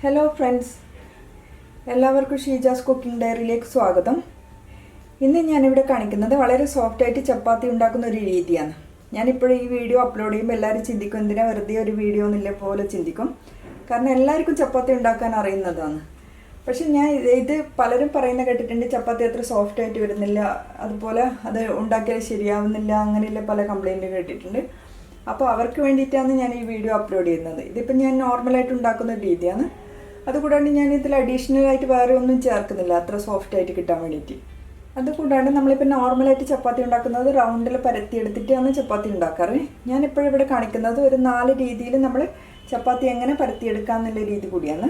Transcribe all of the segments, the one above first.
Hello friends എല്ലാവർക്കും Sheeja's cooking ഡയറിയിലേക്ക് സ്വാഗതം. ഇന്ന് ഞാനിവിടെ കാണിക്കുന്നത് വളരെ സോഫ്റ്റായിട്ട് ചപ്പാത്തി ഉണ്ടാക്കുന്ന ഒരു രീതിയാണ്. ഞാനിപ്പോഴും ഈ വീഡിയോ അപ്ലോഡ് ചെയ്യുമ്പോൾ എല്ലാവരും ചിന്തിക്കും എന്തിനാ വെറുതെ ഒരു വീഡിയോ എന്നില്ല പോലെ ചിന്തിക്കും? കാരണം എല്ലാവർക്കും ചപ്പാത്തി ഉണ്ടാക്കാൻ അറിയുന്നതാണ്. പക്ഷെ ഞാൻ ഇത് പലരും പറയുന്ന കേട്ടിട്ടുണ്ട് ചപ്പാത്തി അത്ര സോഫ്റ്റ് ആയിട്ട് വരുന്നില്ല അതുപോലെ അത് ഉണ്ടാക്കിയാൽ ശരിയാവുന്നില്ല അങ്ങനെയുള്ള പല കംപ്ലൈന്റും കേട്ടിട്ടുണ്ട്. അപ്പോൾ അവർക്ക് വേണ്ടിയിട്ടാണ് ഞാൻ ഈ വീഡിയോ അപ്ലോഡ് ചെയ്യുന്നത്. ഇതിപ്പോൾ ഞാൻ നോർമലായിട്ട് ഉണ്ടാക്കുന്ന രീതിയാണ്. അതുകൂടാണ്ട് ഞാൻ ഇതിൽ അഡീഷണൽ ആയിട്ട് വേറെ ഒന്നും ചേർക്കുന്നില്ല. അത്ര സോഫ്റ്റ് ആയിട്ട് കിട്ടാൻ വേണ്ടിയിട്ട്. അതുകൂടാണ്ട് നമ്മളിപ്പോൾ നോർമലായിട്ട് ചപ്പാത്തി ഉണ്ടാക്കുന്നത് റൗണ്ടിൽ പരത്തിയെടുത്തിട്ടാണ് ചപ്പാത്തി ഉണ്ടാക്കാറ്. ഞാനിപ്പോഴും ഇവിടെ കാണിക്കുന്നത് ഒരു നാല് രീതിയിൽ നമ്മൾ ചപ്പാത്തി എങ്ങനെ പരത്തിയെടുക്കാം എന്നുള്ള രീതി കൂടിയാണ്.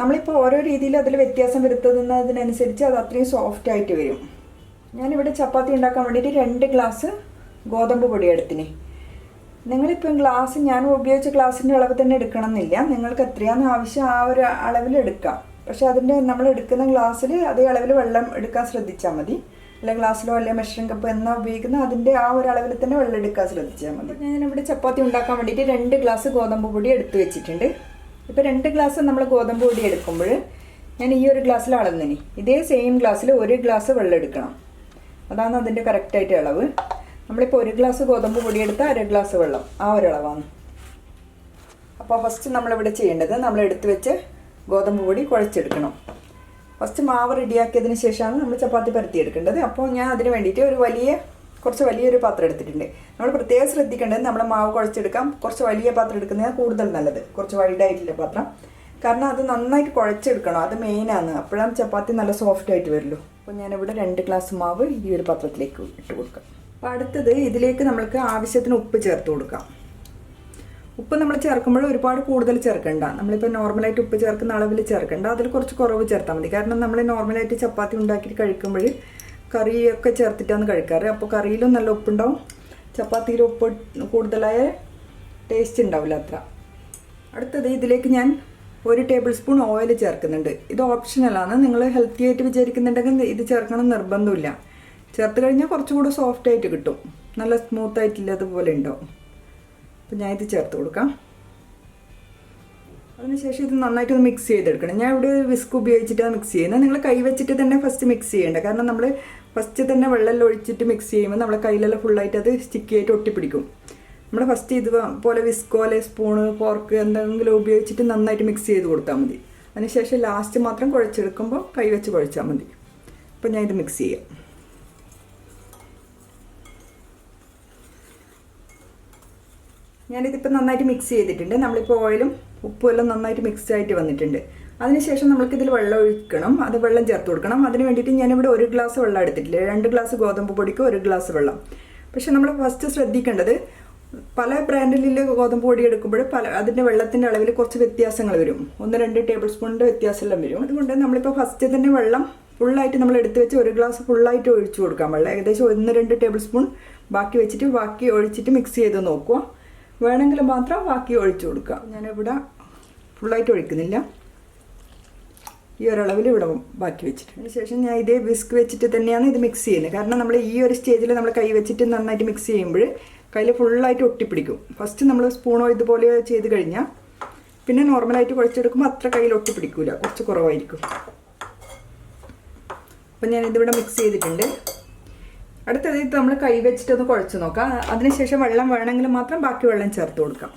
നമ്മളിപ്പോൾ ഓരോ രീതിയിൽ അതിൽ വ്യത്യാസം വരുത്തുന്നതിനനുസരിച്ച് അത് അത്രയും സോഫ്റ്റ് ആയിട്ട് വരും. ഞാനിവിടെ ചപ്പാത്തി ഉണ്ടാക്കാൻ വേണ്ടിയിട്ട് രണ്ട് ഗ്ലാസ് ഗോതമ്പ് പൊടി എടുത്തിന്. നിങ്ങളിപ്പം ഗ്ലാസ് ഞാൻ ഉപയോഗിച്ച ഗ്ലാസിന്റെ അളവ് തന്നെ എടുക്കണം എന്നില്ല നിങ്ങൾക്ക് എത്രയാണെന്ന് ആവശ്യം ആ ഒരു അളവിൽ എടുക്കാം. പക്ഷേ അതിന്റെ നമ്മൾ എടുക്കുന്ന ഗ്ലാസ്സിൽ അതേ അളവിൽ വെള്ളം എടുക്കാൻ ശ്രദ്ധിച്ചാൽ മതി. അല്ല ഗ്ലാസ്സിലോ അല്ലെങ്കിൽ മെഷറിംഗ് കപ്പ് എന്നാ ഉപയോഗിക്കുന്ന അതിന്റെ ആ ഒരു അളവിൽ തന്നെ വെള്ളം എടുക്കാൻ ശ്രദ്ധിച്ചാൽ മതി. ഞാൻ ഇവിടെ ചപ്പാത്തി ഉണ്ടാക്കാൻ വേണ്ടിയിട്ട് രണ്ട് ഗ്ലാസ് ഗോതമ്പ് പൊടി എടുത്ത് വെച്ചിട്ടുണ്ട്. ഇപ്പോൾ രണ്ട് ഗ്ലാസ് നമ്മൾ ഗോതമ്പ് പൊടി എടുക്കുമ്പോൾ ഞാൻ ഈ ഒരു ഗ്ലാസ്സിൽ അളന്നിനി. ഇതേ സെയിം ഗ്ലാസ്സിൽ ഒരു ഗ്ലാസ് വെള്ളം എടുക്കണം. അതാണ് അതിന്റെ കറക്റ്റായിട്ട് അളവ്. നമ്മളിപ്പോൾ ഒരു ഗ്ലാസ് ഗോതമ്പ് പൊടി എടുത്താൽ അര ഗ്ലാസ് വെള്ളം ആ ഒരളവാണ്. അപ്പോൾ ഫസ്റ്റ് നമ്മളിവിടെ ചെയ്യേണ്ടത് നമ്മൾ എടുത്ത് വെച്ച് ഗോതമ്പ് പൊടി കുഴച്ചെടുക്കണം. ഫസ്റ്റ് മാവ് റെഡിയാക്കിയതിന് ശേഷമാണ് നമ്മൾ ചപ്പാത്തി പരത്തിയെടുക്കേണ്ടത് അപ്പോൾ ഞാൻ അതിന് വേണ്ടിയിട്ട് ഒരു വലിയ കുറച്ച് വലിയൊരു പാത്രം എടുത്തിട്ടുണ്ട്. നമ്മൾ പ്രത്യേകം ശ്രദ്ധിക്കേണ്ടത് നമ്മൾ മാവ് കുഴച്ചെടുക്കാം. കുറച്ച് വലിയ പാത്രം എടുക്കുന്നതാണ് കൂടുതൽ നല്ലത്. കുറച്ച് വൈഡായിട്ടുള്ള പാത്രം. കാരണം അത് നന്നായിട്ട് കുഴച്ചെടുക്കണം. അത് മെയിനാണ് അപ്പോഴാണ് ചപ്പാത്തി നല്ല സോഫ്റ്റ് ആയിട്ട് വരുള്ളൂ. അപ്പോൾ ഞാനിവിടെ രണ്ട് ഗ്ലാസ് മാവ് ഈ ഒരു പാത്രത്തിലേക്ക് ഇട്ട് കൊടുക്കാം. അപ്പോൾ അടുത്തത് ഇതിലേക്ക് നമ്മൾക്ക് ആവശ്യത്തിന് ഉപ്പ് ചേർത്ത് കൊടുക്കാം. ഉപ്പ് നമ്മൾ ചേർക്കുമ്പോൾ ഒരുപാട് കൂടുതൽ ചേർക്കണ്ട. നമ്മളിപ്പോൾ നോർമലായിട്ട് ഉപ്പ് ചേർക്കുന്ന അളവിൽ ചേർക്കണ്ട. അതിൽ കുറച്ച് കുറവ് ചേർത്താൽ മതി. കാരണം നമ്മൾ നോർമലായിട്ട് ചപ്പാത്തി ഉണ്ടാക്കിയിട്ട് കഴിക്കുമ്പോൾ കറിയൊക്കെ ചേർത്തിട്ടാണ് കഴിക്കാറ്. അപ്പോൾ കറിയിലും നല്ല ഉപ്പുണ്ടാവും. ചപ്പാത്തിയിൽ ഉപ്പ് കൂടുതലായ ടേസ്റ്റ് ഉണ്ടാവില്ല അത്ര. അടുത്തത് ഇതിലേക്ക് ഞാൻ ഒരു ടേബിൾ സ്പൂൺ ഓയിൽ ചേർക്കുന്നുണ്ട്. ഇത് ഓപ്ഷനലാണ് നിങ്ങൾ ഹെൽത്തി ആയിട്ട് വിചാരിക്കുന്നുണ്ടെങ്കിൽ ഇത് ചേർക്കണം നിർബന്ധമില്ല. ചേർത്ത് കഴിഞ്ഞാൽ കുറച്ചുകൂടെ സോഫ്റ്റ് ആയിട്ട് കിട്ടും. നല്ല സ്മൂത്ത് ആയിട്ടില്ലാത്തതുപോലെ ഉണ്ടാവും. അപ്പം ഞാൻ ഇത് ചേർത്ത് കൊടുക്കാം. അതിനുശേഷം ഇത് നന്നായിട്ട് ഒന്ന് മിക്സ് ചെയ്തെടുക്കണം. ഞാൻ ഇവിടെ വിസ്ക് ഉപയോഗിച്ചിട്ടാണ് മിക്സ് ചെയ്യുന്നത്. നിങ്ങൾ കൈ വെച്ചിട്ട് തന്നെ ഫസ്റ്റ് മിക്സ് ചെയ്യേണ്ട. കാരണം നമ്മൾ ഫസ്റ്റ് തന്നെ വെള്ളമെല്ലാം ഒഴിച്ചിട്ട് മിക്സ് ചെയ്യുമ്പോൾ നമ്മളെ കയ്യിലെല്ലാം ഫുള്ളായിട്ട് അത് സ്റ്റിക്കി ആയിട്ട് ഒട്ടിപ്പിടിക്കും. നമ്മൾ ഫസ്റ്റ് ഇത് പോലെ വിസ്കോ അല്ലെ സ്പൂണ് ഫോർക്ക് എന്തെങ്കിലും ഉപയോഗിച്ചിട്ട് നന്നായിട്ട് മിക്സ് ചെയ്ത് കൊടുത്താൽ മതി. അതിനുശേഷം ലാസ്റ്റ് മാത്രം കുഴച്ചെടുക്കുമ്പോൾ കൈ വെച്ച് കുഴച്ചാൽ മതി. അപ്പോൾ ഞാൻ ഇത് മിക്സ് ചെയ്യാം. ഞാനിതിപ്പോൾ നന്നായിട്ട് മിക്സ് ചെയ്തിട്ടുണ്ട്. നമ്മളിപ്പോൾ ഓയിലും ഉപ്പും എല്ലാം നന്നായിട്ട് മിക്സ് ആയിട്ട് വന്നിട്ടുണ്ട്. അതിനുശേഷം നമ്മൾക്ക് ഇതിൽ വെള്ളം ഒഴിക്കണം. അത് വെള്ളം ചേർത്ത് കൊടുക്കണം. അതിന് വേണ്ടിയിട്ട് ഞാനിവിടെ ഒരു ഗ്ലാസ് വെള്ളം എടുത്തിട്ടില്ല. രണ്ട് ഗ്ലാസ് ഗോതമ്പ് പൊടിക്ക് ഒരു ഗ്ലാസ് വെള്ളം. പക്ഷെ നമ്മൾ ഫസ്റ്റ് ശ്രദ്ധിക്കേണ്ടത് പല ബ്രാൻഡിലെ ഗോതമ്പ് പൊടി എടുക്കുമ്പോൾ പല അതിന്റെ വെള്ളത്തിന്റെ അളവിൽ കുറച്ച് വ്യത്യാസങ്ങൾ വരും. ഒന്ന് രണ്ട് ടേബിൾ സ്പൂണിന്റെ വ്യത്യാസമെല്ലാം വരും. അതുകൊണ്ട് നമ്മളിപ്പോൾ ഫസ്റ്റ് തന്നെ വെള്ളം ഫുള്ളായിട്ട് നമ്മൾ എടുത്ത് വെച്ച് ഒരു ഗ്ലാസ് ഫുള്ളായിട്ട് ഒഴിച്ചു കൊടുക്കാം. വെള്ളം ഏകദേശം ഒന്ന് രണ്ട് ടേബിൾ സ്പൂൺ ബാക്കി വെച്ചിട്ട് ബാക്കി ഒഴിച്ചിട്ട് മിക്സ് ചെയ്ത് നോക്കുക. വേണമെങ്കിൽ മാത്രം ബാക്കി ഒഴിച്ചു കൊടുക്കുക. ഞാനിവിടെ ഫുള്ളായിട്ട് ഒഴിക്കുന്നില്ല. ഈ ഒരളവിൽ ഇവിടെ ബാക്കി വെച്ചിട്ട് അതിന് ശേഷം ഞാൻ ഇതേ വിസ്ക് വെച്ചിട്ട് തന്നെയാണ് ഇത് മിക്സ് ചെയ്യുന്നത്. കാരണം നമ്മൾ ഈ ഒരു സ്റ്റേജിൽ നമ്മൾ കൈ വെച്ചിട്ട് നന്നായിട്ട് മിക്സ് ചെയ്യുമ്പോൾ കയ്യിൽ ഫുള്ളായിട്ട് ഒട്ടിപ്പിടിക്കും. ഫസ്റ്റ് നമ്മൾ സ്പൂണോ ഇതുപോലെ ചെയ്ത് കഴിഞ്ഞാൽ പിന്നെ നോർമലായിട്ട് കുഴച്ചെടുക്കുമ്പോൾ അത്ര കയ്യിൽ ഒട്ടിപ്പിടിക്കില്ല കുറച്ച് കുറവായിരിക്കും. അപ്പം ഞാനിതിവിടെ മിക്സ് ചെയ്തിട്ടുണ്ട്. അടുത്തത് ഇത് നമ്മൾ കൈ വെച്ചിട്ടൊന്ന് കുഴച്ച് നോക്കാം. അതിനുശേഷം വെള്ളം വേണമെങ്കിൽ മാത്രം ബാക്കി വെള്ളം ചേർത്ത് കൊടുക്കാം.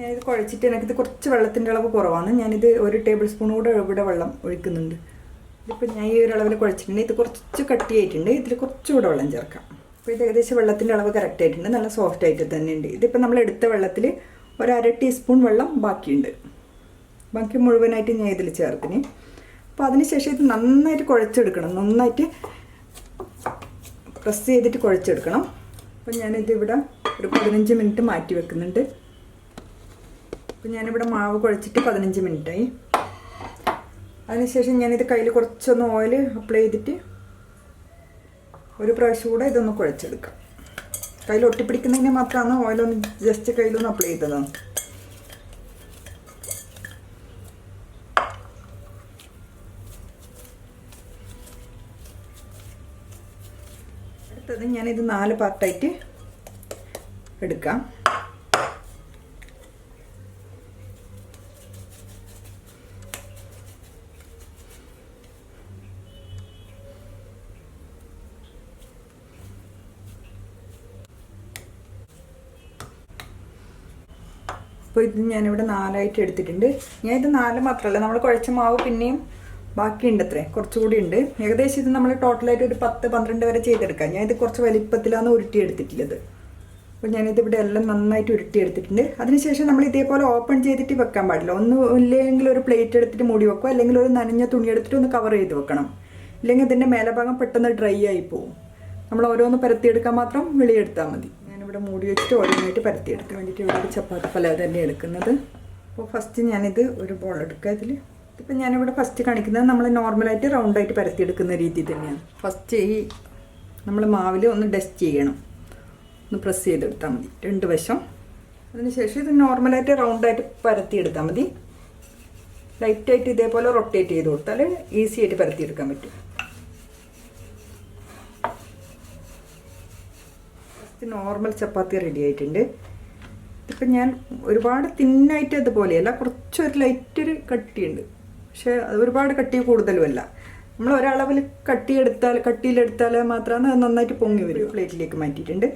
ഞാനിത് കുഴച്ചിട്ട് എനിക്കിത് കുറച്ച് വെള്ളത്തിന്റെ അളവ് കുറവാണ്. ഞാനിത് ഒരു ടേബിൾ സ്പൂൺ കൂടെ ഇവിടെ വെള്ളം ഒഴിക്കുന്നുണ്ട്. ഇതിപ്പോൾ ഞാൻ ഈ ഒരു അളവിൽ കുഴച്ചിട്ടുണ്ട്. ഇത് കുറച്ച് കട്ടിയായിട്ടുണ്ട്. ഇതിൽ കുറച്ചുകൂടെ വെള്ളം ചേർക്കാം. അപ്പോൾ ഇത് ഏകദേശം വെള്ളത്തിന്റെ അളവ് കറക്റ്റ് ആയിട്ടുണ്ട്. നല്ല സോഫ്റ്റ് ആയിട്ട് തന്നെയുണ്ട് ഇതിപ്പോൾ നമ്മൾ എടുത്ത വെള്ളത്തിൽ ഒരു അര ടീസ്പൂൺ വെള്ളം ബാക്കിയുണ്ട്. ബാക്കി മുഴുവനായിട്ട് ഞാൻ ഇതിൽ ചേർത്തിന്. അപ്പോൾ അതിനുശേഷം ഇത് നന്നായിട്ട് കുഴച്ചെടുക്കണം. നന്നായിട്ട് പ്രസ് ചെയ്തിട്ട് കുഴച്ചെടുക്കണം. അപ്പം ഞാനിത് ഇവിടെ ഒരു പതിനഞ്ച് മിനിറ്റ് മാറ്റി വെക്കുന്നുണ്ട്. അപ്പം ഞാനിവിടെ മാവ് കുഴച്ചിട്ട് പതിനഞ്ച് മിനിറ്റായി അതിനുശേഷം ഞാനിത് കയ്യിൽ കുറച്ചൊന്ന് ഓയിൽ അപ്ലൈ ചെയ്തിട്ട് ഒരു പ്രാവശ്യം കൂടെ ഇതൊന്ന് കുഴച്ചെടുക്കാം. കയ്യിൽ ഒട്ടിപ്പിടിക്കുന്നതിന് മാത്രമാണ് ഓയിലൊന്ന് ജസ്റ്റ് കയ്യിലൊന്ന് അപ്ലൈ ചെയ്തതാണ് ഞാനിത് നാല് പാർട്ടായിട്ട് എടുക്കാം. അപ്പോൾ ഇത് ഞാനിവിടെ നാലായിട്ട് എടുത്തിട്ടുണ്ട്. ഞാൻ ഇത് നാല് മാത്രമല്ല നമ്മൾ കുഴച്ച മാവ് പിന്നെയും ബാക്കിയുണ്ട് അത്രേ കുറച്ചുകൂടി ഉണ്ട് ഏകദേശം ഇത് നമ്മൾ ടോട്ടലായിട്ട് ഒരു പത്ത് പന്ത്രണ്ട് വരെ ചെയ്തെടുക്കാം. ഞാൻ ഇത് കുറച്ച് വലിപ്പത്തിലാണ് ഉരുട്ടിയെടുത്തിട്ടുള്ളത്. അപ്പോൾ ഞാനിത് ഇവിടെ എല്ലാം നന്നായിട്ട് ഉരുട്ടി ഉരുട്ടിയെടുത്തിട്ടുണ്ട്. അതിനുശേഷം നമ്മൾ ഇതേപോലെ ഓപ്പൺ ചെയ്തിട്ട് വെക്കാൻ പാടില്ല. ഒന്ന് ഇല്ലെങ്കിൽ ഒരു പ്ലേറ്റ് എടുത്തിട്ട് മൂടി വെക്കുക അല്ലെങ്കിൽ ഒരു നനഞ്ഞ തുണി എടുത്തിട്ട് ഒന്ന് കവർ ചെയ്ത് വെക്കണം. ഇല്ലെങ്കിൽ ഇതിന്റെ മേലഭാഗം പെട്ടെന്ന് ഡ്രൈ ആയി പോകും നമ്മൾ ഓരോന്ന് പരത്തിയെടുക്കാൻ മാത്രം വെളിയെടുത്താൽ മതി. ഞാനിവിടെ മൂടി വെച്ചിട്ട് ഓരോന്നായിട്ട് പരത്തിയെടുക്കാൻ വേണ്ടിയിട്ട് ഇവിടെ ചപ്പാത്തി പല തന്നെ എടുക്കുന്നത്. അപ്പോൾ ഫസ്റ്റ് ഞാനിത് ഒരു ബോൾ എടുക്കുക ഇതിൽ ഇതിപ്പോൾ ഞാനിവിടെ ഫസ്റ്റ് കാണിക്കുന്നത് നമ്മൾ നോർമലായിട്ട് റൗണ്ടായിട്ട് പരത്തിയെടുക്കുന്ന രീതി തന്നെയാണ്. ഫസ്റ്റ് ഈ നമ്മൾ മാവിൽ ഒന്ന് ഡസ്റ്റ് ചെയ്യണം. ഒന്ന് പ്രസ് ചെയ്തെടുത്താൽ മതി. രണ്ട് വശം. അതിനുശേഷം ഇത് നോർമലായിട്ട് റൗണ്ടായിട്ട് പരത്തിയെടുത്താൽ മതി. ലൈറ്റായിട്ട് ഇതേപോലെ റൊട്ടേറ്റ് ചെയ്ത് കൊടുത്താൽ ഈസി ആയിട്ട് പരത്തി എടുക്കാൻ പറ്റും നോർമൽ ചപ്പാത്തി റെഡി ആയിട്ടുണ്ട്. ഇതിപ്പോൾ ഞാൻ ഒരുപാട് തിന്നായിട്ട് അതുപോലെയല്ല കുറച്ചൊരു ലൈറ്റൊരു കട്ടിയുണ്ട്. പക്ഷേ അത് ഒരുപാട് കട്ടി കൂടുതലുമല്ല. നമ്മൾ ഒരളവിൽ കട്ടിയെടുത്താൽ കട്ടിയിലെടുത്താൽ മാത്രമാണ് അത് നന്നായിട്ട് പൊങ്ങി വരും. പ്ലേറ്റിലേക്ക് മാറ്റിയിട്ടുണ്ട്.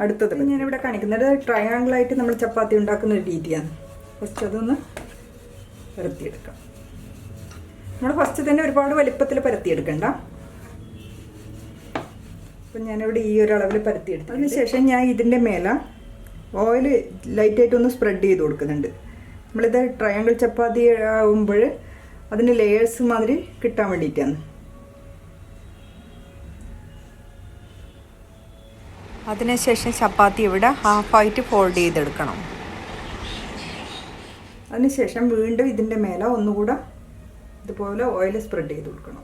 അടുത്തത് ഞാനിവിടെ കാണിക്കുന്നത് ട്രയാങ്കിളായിട്ട് നമ്മൾ ചപ്പാത്തി ഉണ്ടാക്കുന്ന ഒരു രീതിയാണ്. ഫസ്റ്റ് അതൊന്ന് പരത്തിയെടുക്കാം. നമ്മൾ ഫസ്റ്റ് തന്നെ ഒരുപാട് വലിപ്പത്തിൽ പരത്തിയെടുക്കണ്ട. അപ്പം ഞാനിവിടെ ഈ ഒരു അളവിൽ പരത്തിയെടുത്തു അതിനുശേഷം ഞാൻ ഇതിന്റെ മേലെ ഓയിൽ ലൈറ്റായിട്ടൊന്ന് സ്പ്രെഡ് ചെയ്ത് കൊടുക്കുന്നുണ്ട്. നമ്മളിത് ട്രയാങ്കിൾ ചപ്പാത്തി ആകുമ്പോൾ അതിന് ലെയേഴ്സ് മാതിരി കിട്ടാൻ വേണ്ടിയിട്ടാണ്. അതിനുശേഷം ചപ്പാത്തി ഇവിടെ ഹാഫായിട്ട് ഫോൾഡ് ചെയ്തെടുക്കണം. അതിനുശേഷം വീണ്ടും ഇതിന്റെ മേലെ ഒന്നുകൂടെ ഇതുപോലെ ഓയിൽ സ്പ്രെഡ് ചെയ്ത് കൊടുക്കണം.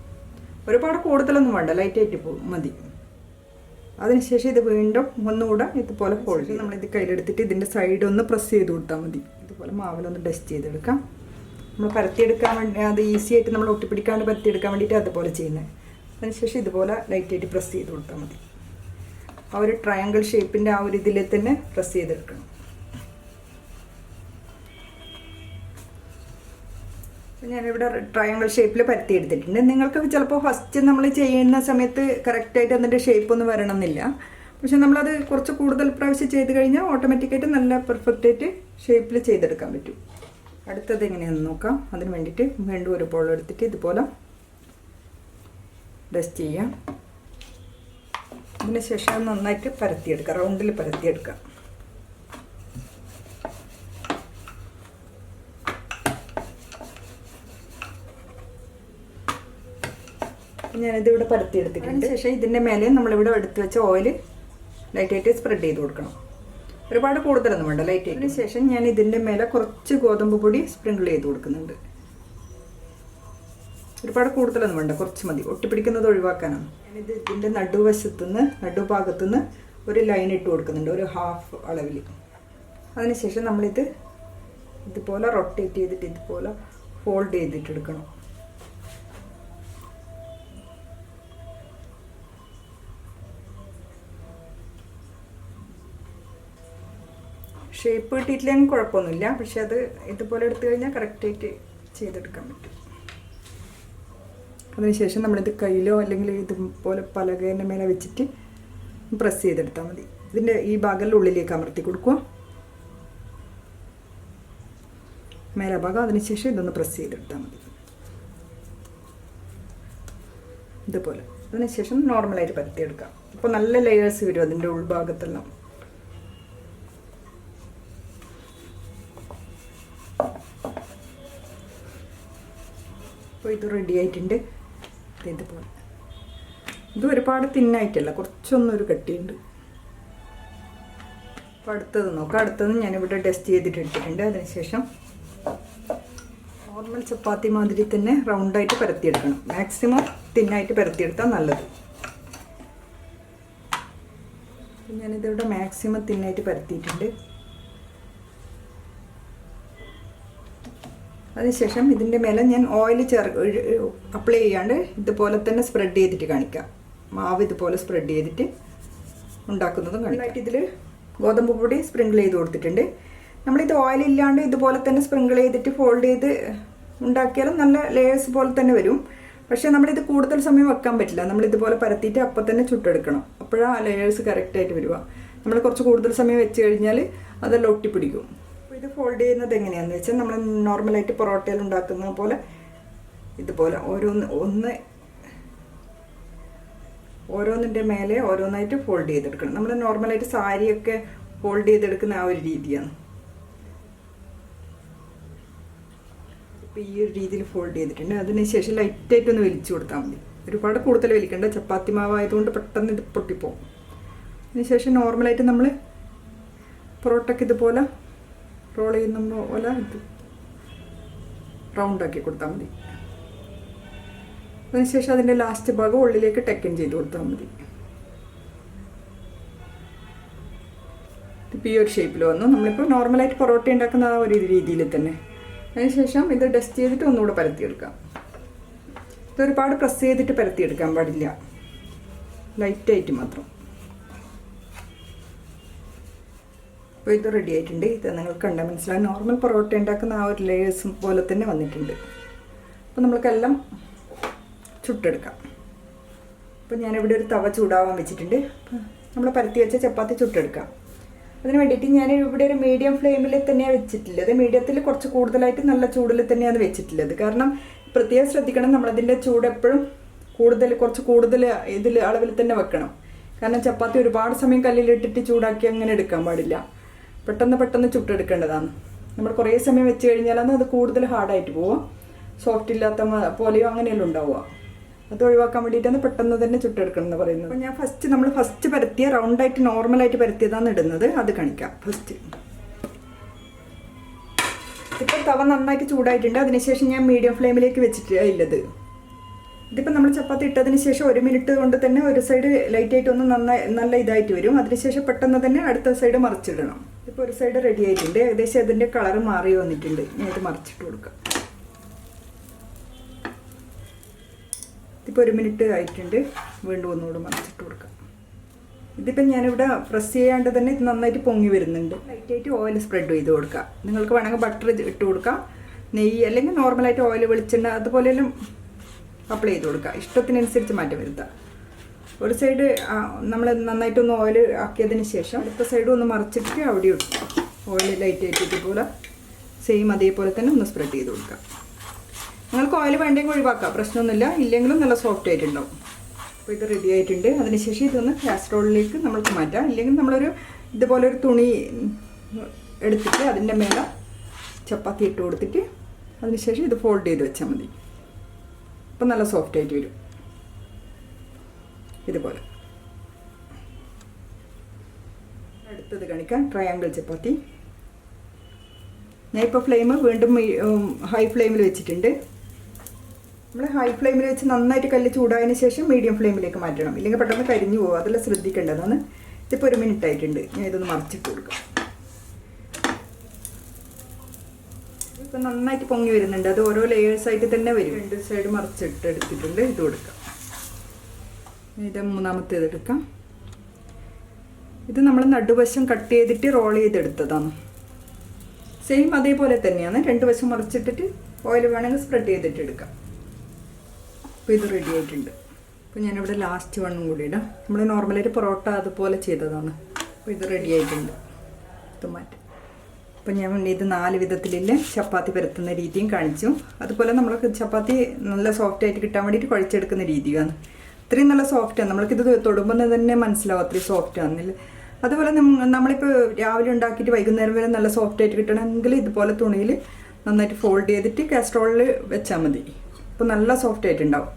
ഒരുപാട് കൂടുതലൊന്നും വേണ്ട ലൈറ്റായിട്ട് പോകും മതി. അതിനുശേഷം ഇത് വീണ്ടും ഒന്നുകൂടെ ഇതുപോലെ ഫോൾഡ് ചെയ്ത് നമ്മളിത് കയ്യിലെടുത്തിട്ട് ഇതിന്റെ സൈഡ് ഒന്ന് പ്രസ് ചെയ്ത് കൊടുത്താൽ മതി. ഇതുപോലെ മാവിലൊന്ന് ഡസ്റ്റ് ചെയ്തെടുക്കാം. നമ്മൾ പരത്തിയെടുക്കാൻ വേണ്ടി അത് ഈസി ആയിട്ട് നമ്മൾ ഒട്ടിപ്പിടിക്കാണ്ട് പരത്തിയെടുക്കാൻ വേണ്ടിയിട്ട് അതുപോലെ ചെയ്യുന്നത് അതിനുശേഷം ഇതുപോലെ ലൈറ്റായിട്ട് പ്രസ് ചെയ്ത് കൊടുത്താൽ മതി. ആ ഒരു ട്രയാങ്കിൾ ഷേപ്പിന്റെ ആ ഒരു ഇതിൽ തന്നെ പ്രസ് ചെയ്തെടുക്കണം. ഞാനിവിടെ ട്രയാങ്കിൾ ഷേപ്പിൽ പരത്തി എടുത്തിട്ടുണ്ട് നിങ്ങൾക്ക് ചിലപ്പോൾ ഫസ്റ്റ് നമ്മൾ ചെയ്യുന്ന സമയത്ത് കറക്റ്റായിട്ട് അതിന്റെ ഷേപ്പ് ഒന്നും വരണമെന്നില്ല. പക്ഷെ നമ്മളത് കുറച്ച് കൂടുതൽ പ്രാവശ്യം ചെയ്ത് കഴിഞ്ഞാൽ ഓട്ടോമാറ്റിക്കായിട്ട് നല്ല പെർഫെക്റ്റായിട്ട് ഷേപ്പിൽ ചെയ്തെടുക്കാൻ പറ്റും. അടുത്തത് എങ്ങനെയാണെന്ന് നോക്കാം. അതിന് വേണ്ടിയിട്ട് വീണ്ടും ഒരു ബോൾ എടുത്തിട്ട് ഇതുപോലെ ഡസ്റ്റ് ചെയ്യാം. അതിന് ശേഷം നന്നായിട്ട് പരത്തിയെടുക്കാം. റൗണ്ടിൽ പരത്തിയെടുക്കാം. ഞാനിത് ഇവിടെ പരത്തിയെടുത്തിട്ടുണ്ട് ശേഷം ഇതിന്റെ മേലെ നമ്മളിവിടെ എടുത്ത് വെച്ച ഓയിൽ ലൈറ്റായിട്ട് സ്പ്രെഡ് ചെയ്ത് കൊടുക്കണം. ഒരുപാട് കൂടുതലൊന്നും വേണ്ട ലൈറ്റ് അതിന് ശേഷം ഞാൻ ഇതിന്റെ മേലെ കുറച്ച് ഗോതമ്പ് പൊടി സ്പ്രിങ്കിൾ ചെയ്ത് കൊടുക്കുന്നുണ്ട്. ഒരുപാട് കൂടുതലൊന്നും വേണ്ട കുറച്ച് മതി. ഒട്ടിപ്പിടിക്കുന്നത് ഒഴിവാക്കാനാണ്. ഞാനിത് ഇതിന്റെ നടുവശത്തുനിന്ന് നടുഭാഗത്തുനിന്ന് ഒരു ലൈൻ ഇട്ട് കൊടുക്കുന്നുണ്ട് ഒരു ഹാഫ് അളവിൽ. അതിനുശേഷം നമ്മളിത് ഇതുപോലെ റൊട്ടേറ്റ് ചെയ്തിട്ട് ഇതുപോലെ ഫോൾഡ് ചെയ്തിട്ട് ഷേപ്പ് കിട്ടിയിട്ടില്ലെങ്കിൽ കുഴപ്പമൊന്നുമില്ല. പക്ഷെ അത് ഇതുപോലെ എടുത്തു കഴിഞ്ഞാൽ കറക്റ്റായിട്ട് ചെയ്തെടുക്കാൻ പറ്റും. അതിനുശേഷം നമ്മളിത് കയ്യിലോ അല്ലെങ്കിൽ ഇതുപോലെ പലകേന്റെ മേലെ വെച്ചിട്ട് പ്രസ് ചെയ്തെടുത്താൽ മതി. ഇതിന്റെ ഈ ഭാഗം ഉള്ളിലേക്ക് അമർത്തി കൊടുക്കുക. മേലെ ഭാഗം അതിനുശേഷം ഇതൊന്ന് പ്രസ് ചെയ്തെടുത്താൽ മതി. ഇതുപോലെ. അതിനുശേഷം നോർമലായിട്ട് പരത്തിയെടുക്കാം. അപ്പോൾ നല്ല ലെയേഴ്സ് വരും അതിന്റെ ഉൾഭാഗത്തെല്ലാം. അപ്പോൾ ഇത് റെഡി ആയിട്ടുണ്ട്. ഇതുപോലെ. ഇത് ഒരുപാട് തിന്നായിട്ടല്ല കുറച്ചൊന്നൊരു കട്ടിയുണ്ട്. അപ്പോൾ അടുത്തത് നോക്കാം. അടുത്തത് ഞാനിവിടെ ടെസ്റ്റ് ചെയ്തിട്ട് എടുത്തിട്ടുണ്ട്. അതിനുശേഷം നോർമൽ ചപ്പാത്തി മാതിരി തന്നെ റൗണ്ടായിട്ട് പരത്തിയെടുക്കണം. മാക്സിമം തിന്നായിട്ട് പരത്തിയെടുത്താൽ നല്ലത്. ഞാനിതിവിടെ മാക്സിമം തിന്നായിട്ട് പരത്തിയിട്ടുണ്ട്. അതിനുശേഷം ഇതിന്റെ മേലെ ഞാൻ ഓയിൽ ചേർ അപ്ലൈ ചെയ്യാണ്ട് ഇതുപോലെ തന്നെ സ്പ്രെഡ് ചെയ്തിട്ട് കാണിക്കാം. മാവ് ഇതുപോലെ സ്പ്രെഡ് ചെയ്തിട്ട് ഉണ്ടാക്കുന്നതും കാണിക്കാം. ഇതിൽ ഗോതമ്പ് പൊടി സ്പ്രിങ്കിൾ ചെയ്ത് കൊടുത്തിട്ടുണ്ട്. നമ്മളിത് ഓയിൽ ഇല്ലാണ്ട് ഇതുപോലെ തന്നെ സ്പ്രിങ്കിൾ ചെയ്തിട്ട് ഫോൾഡ് ചെയ്ത് ഉണ്ടാക്കിയാലും നല്ല ലേയേഴ്സ് പോലെ തന്നെ വരും. പക്ഷേ നമ്മളിത് കൂടുതൽ സമയം വെക്കാൻ പറ്റില്ല. നമ്മൾ ഇതുപോലെ പരത്തിയിട്ട് അപ്പം തന്നെ ചുട്ടെടുക്കണം. അപ്പോഴാണ് ലേയേഴ്സ് കറക്റ്റായിട്ട് വരിക. നമ്മൾ കുറച്ച് കൂടുതൽ സമയം വെച്ച് കഴിഞ്ഞാൽ അതെല്ലാം ഒട്ടിപ്പിടിക്കും. ഇത് ഫോൾഡ് ചെയ്യുന്നത് എങ്ങനെയാണെന്ന് വെച്ചാൽ നമ്മൾ നോർമലായിട്ട് പൊറോട്ടയിൽ ഉണ്ടാക്കുന്ന പോലെ ഇതുപോലെ ഓരോന്ന് ഒന്ന് ഓരോന്നിന്റെ മേലെ ഓരോന്നായിട്ട് ഫോൾഡ് ചെയ്തെടുക്കണം. നമ്മൾ നോർമലായിട്ട് സാരിയൊക്കെ ഫോൾഡ് ചെയ്തെടുക്കുന്ന ആ ഒരു രീതിയാണ്. ഇപ്പോൾ ഈ ഒരു രീതിയിൽ ഫോൾഡ് ചെയ്തിട്ടുണ്ട്. അതിനുശേഷം ലൈറ്റായിട്ട് ഒന്ന് വലിച്ചു കൊടുത്താൽ മതി. ഒരുപാട് കൂടുതൽ വലിക്കണ്ട. ചപ്പാത്തി മാവായതുകൊണ്ട് പെട്ടെന്ന് ഇത് പൊട്ടിപ്പോകും അതിനുശേഷം നോർമലായിട്ട് നമ്മൾ പൊറോട്ടയ്ക്ക് ഇതുപോലെ റോൾ ചെയ്യുന്ന പോലെ ഇത് റൗണ്ടാക്കി കൊടുത്താൽ മതി. അതിനുശേഷം അതിന്റെ ലാസ്റ്റ് ഭാഗം ഉള്ളിലേക്ക് ടെക്കൻ ചെയ്ത് കൊടുത്താൽ മതി. ഇപ്പോൾ ഈ ഒരു ഷേപ്പിൽ വന്നു. നമ്മളിപ്പോൾ നോർമലായിട്ട് പൊറോട്ട ഉണ്ടാക്കുന്ന ആ ഒരു രീതിയിൽ തന്നെ. അതിനുശേഷം ഇത് ഡസ്റ്റ് ചെയ്തിട്ട് ഒന്നുകൂടെ പരത്തിയെടുക്കാം. ഇത് ഒരുപാട് പ്രസ് ചെയ്തിട്ട് പരത്തിയെടുക്കാൻ പാടില്ല. ലൈറ്റായിട്ട് മാത്രം. അപ്പോൾ ഇത് റെഡി ആയിട്ടുണ്ട്. ഇത് നിങ്ങൾ കണ്ട മനസ്സിലാവും. നോർമൽ പൊറോട്ട ഉണ്ടാക്കുന്ന ആ ഒരു ലേയേഴ്സ് പോലെ തന്നെ വന്നിട്ടുണ്ട്. അപ്പോൾ നമ്മൾക്കെല്ലാം ചുട്ടെടുക്കാം. അപ്പോൾ ഞാനിവിടെ ഒരു തവ ചൂടാവാൻ വെച്ചിട്ടുണ്ട്. നമ്മൾ പരത്തി വെച്ച ചപ്പാത്തി ചുട്ടെടുക്കാം. അതിന് വേണ്ടിയിട്ട് ഞാൻ ഇവിടെ ഒരു മീഡിയം ഫ്ലെയിമിൽ തന്നെയാണ് വെച്ചിട്ടുള്ളത്. മീഡിയത്തിൽ കുറച്ച് കൂടുതലായിട്ട് നല്ല ചൂടിൽ തന്നെയാണ് വെച്ചിട്ടുള്ളത്. കാരണം പ്രത്യേകം ശ്രദ്ധിക്കണം നമ്മളതിന്റെ ചൂട് എപ്പോഴും കൂടുതൽ കുറച്ച് കൂടുതൽ ഇതിൽ അളവിൽ തന്നെ വെക്കണം. കാരണം ചപ്പാത്തി ഒരുപാട് സമയം കല്ലിലിട്ടിട്ട് ചൂടാക്കി അങ്ങനെ എടുക്കാൻ പാടില്ല. പെട്ടെന്ന് പെട്ടെന്ന് ചുട്ടെടുക്കേണ്ടതാണ്. നമ്മൾ കുറേ സമയം വെച്ച് കഴിഞ്ഞാലാണ് അത് കൂടുതൽ ഹാർഡായിട്ട് പോവുക. സോഫ്റ്റ് ഇല്ലാത്ത പോലെയോ അങ്ങനെയല്ലോ ഉണ്ടാവുക. അത് ഒഴിവാക്കാൻ വേണ്ടിയിട്ടാണ് പെട്ടെന്ന് തന്നെ ചുട്ടെടുക്കണം എന്ന് പറയുന്നത്. അപ്പോൾ ഞാൻ ഫസ്റ്റ് നമ്മൾ ഫസ്റ്റ് പരത്തിയ റൗണ്ടായിട്ട് നോർമലായിട്ട് പരത്തിയതാണ് ഇടുന്നത്. അത് കാണിക്കാം. ഫസ്റ്റ് ഇപ്പോൾ തവ നന്നായിട്ട് ചൂടായിട്ടുണ്ട്. അതിനുശേഷം ഞാൻ മീഡിയം ഫ്ലെയിമിലേക്ക് വെച്ചിട്ട് ഇല്ലത്. ഇതിപ്പോൾ നമ്മൾ ചപ്പാത്തി ഇട്ടതിന് ശേഷം ഒരു മിനിറ്റ് കൊണ്ട് തന്നെ ഒരു സൈഡ് ലൈറ്റായിട്ട് ഒന്ന് നന്നായി നല്ല ഇതായിട്ട് വരും. അതിനുശേഷം പെട്ടെന്ന് തന്നെ അടുത്ത സൈഡ് മറിച്ചിടണം. ഇപ്പോൾ ഒരു സൈഡ് റെഡി ആയിട്ടുണ്ട്. ഏകദേശം അതിന്റെ കളർ മാറി വന്നിട്ടുണ്ട്. ഞാൻ ഇത് മറിച്ചിട്ട് കൊടുക്കാം. ഇതിപ്പോൾ ഒരു മിനിറ്റ് ആയിട്ടുണ്ട്. വീണ്ടും ഒന്നുകൂടെ മറിച്ചിട്ട് കൊടുക്കാം. ഇതിപ്പം ഞാനിവിടെ പ്രസ് ചെയ്യാണ്ട് തന്നെ ഇത് നന്നായിട്ട് പൊങ്ങി വരുന്നുണ്ട്. ലൈറ്റായിട്ട് ഓയിൽ സ്പ്രെഡ് ചെയ്ത് കൊടുക്കുക നിങ്ങൾക്ക് വേണമെങ്കിൽ ബട്ടർ ഇട്ട് കൊടുക്കാം. നെയ്യ് അല്ലെങ്കിൽ നോർമലായിട്ട് ഓയിൽ വെളിച്ചെണ്ണ അതുപോലെയെല്ലാം അപ്ലൈ ചെയ്ത് കൊടുക്കുക. ഇഷ്ടത്തിനനുസരിച്ച് മാറ്റം വരുത്തുക. ഒരു സൈഡ് നമ്മൾ നന്നായിട്ടൊന്ന് ഓയിൽ ആക്കിയതിന് ശേഷം അടുത്ത സൈഡും ഒന്ന് മറിച്ചിട്ട് അവിടെ ഇട്ടു ഓയിൽ ലൈറ്റ് ആയിട്ട് പോലെ സെയിം അതേപോലെ തന്നെ ഒന്ന് സ്പ്രെഡ് ചെയ്ത് കൊടുക്കുക. നിങ്ങൾക്ക് ഓയിൽ വേണ്ടെങ്കിൽ ഒഴിവാക്കാം. പ്രശ്നമൊന്നുമില്ല. ഇല്ലെങ്കിലും നല്ല സോഫ്റ്റ് ആയിട്ടുണ്ടാവും. അപ്പോൾ ഇത് റെഡി ആയിട്ടുണ്ട്. അതിനുശേഷം ഇതൊന്ന് കാസറോളിലേക്ക് നമ്മൾക്ക് മാറ്റാം. ഇല്ലെങ്കിൽ നമ്മളൊരു ഇതുപോലെ ഒരു തുണി എടുത്തിട്ട് അതിന്റെ മേലെ ചപ്പാത്തി ഇട്ട് കൊടുത്തിട്ട് അതിനുശേഷം ഇത് ഫോൾഡ് ചെയ്ത് വെച്ചാൽ മതി. അപ്പം നല്ല സോഫ്റ്റ് ആയിട്ട് വരും. ഇതുപോലെ. അടുത്തത് കാണിക്കാം. ട്രയാങ്കിൾ ചപ്പാത്തി. ഞാൻ ഇപ്പോൾ ഫ്ലെയിം വീണ്ടും ഹൈ ഫ്ലെയിമിൽ വെച്ചിട്ടുണ്ട്. നമ്മൾ ഹൈ ഫ്ലെയിമിൽ വെച്ച് നന്നായിട്ട് കല്ല് ചൂടായതിനു ശേഷം മീഡിയം ഫ്ലെയിമിലേക്ക് മാറ്റണം. ഇല്ലെങ്കിൽ പെട്ടെന്ന് കരിഞ്ഞു പോകും. അതെല്ലാം ശ്രദ്ധിക്കേണ്ടതാണ് ഇതിപ്പോൾ ഒരു മിനിറ്റ് ആയിട്ടുണ്ട്. ഞാൻ ഇതൊന്ന് മറിച്ചിട്ട് കൊടുക്കാം. ഇപ്പം നന്നായിട്ട് പൊങ്ങി വരുന്നുണ്ട്. അത് ഓരോ ലെയേഴ്സ് ആയിട്ട് തന്നെ വരും. രണ്ട് സൈഡ് മറിച്ചിട്ട് എടുത്തിട്ടുണ്ട്. ഇത് കൊടുക്കാം. ഇത് മൂന്നാമത്തേത് എടുക്കാം. ഇത് നമ്മൾ നടുവശം കട്ട് ചെയ്തിട്ട് റോൾ ചെയ്തെടുത്തതാണ്. സെയിം അതേപോലെ തന്നെയാണ്. രണ്ട് വശം മറിച്ചിട്ടിട്ട് ഓയിൽ വേണമെങ്കിൽ സ്പ്രെഡ് ചെയ്തിട്ട് എടുക്കാം. അപ്പോൾ ഇത് റെഡി ആയിട്ടുണ്ട്. അപ്പോൾ ഞാനിവിടെ ലാസ്റ്റ് വണ്ണും കൂടി ഇടാം. നമ്മൾ നോർമലായിട്ട് പൊറോട്ട അതുപോലെ ചെയ്തതാണ്. അപ്പോൾ ഇത് റെഡി ആയിട്ടുണ്ട്. ഇത് മാറ്റാം. അപ്പോൾ ഞാൻ ഇത് നാല് വിധത്തിലുള്ള ചപ്പാത്തി പരത്തുന്ന രീതിയും കാണിച്ചു. അതുപോലെ നമ്മൾ ചപ്പാത്തി നല്ല സോഫ്റ്റ് ആയിട്ട് കിട്ടാൻ വേണ്ടിയിട്ട് കുഴച്ചെടുക്കുന്ന രീതിയാണ്. ഇത്രയും നല്ല സോഫ്റ്റാണ് നമ്മൾക്കിത് തൊടുമ്പോൾ തന്നെ മനസ്സിലാവും അത്രയും സോഫ്റ്റ് ആണെന്നില്ല അതുപോലെ നമ്മ- നമ്മളിപ്പോൾ രാവിലെ ഉണ്ടാക്കിയിട്ട് വൈകുന്നേരം വരെ നല്ല സോഫ്റ്റ് ആയിട്ട് കിട്ടണമെങ്കിൽ ഇതുപോലെ തുണിയിൽ നന്നായിട്ട് ഫോൾഡ് ചെയ്തിട്ട് കാസ്ട്രോളിൽ വെച്ചാൽ മതി. അപ്പോൾ നല്ല സോഫ്റ്റ് ആയിട്ടുണ്ടാവും.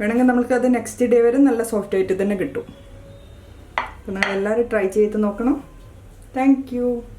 വേണമെങ്കിൽ നമുക്കത് നെക്സ്റ്റ് ഡേ വരെ നല്ല സോഫ്റ്റ് ആയിട്ട് തന്നെ കിട്ടും. അപ്പോൾ നിങ്ങൾ എല്ലാവരും ട്രൈ ചെയ്ത് നോക്കണം. താങ്ക്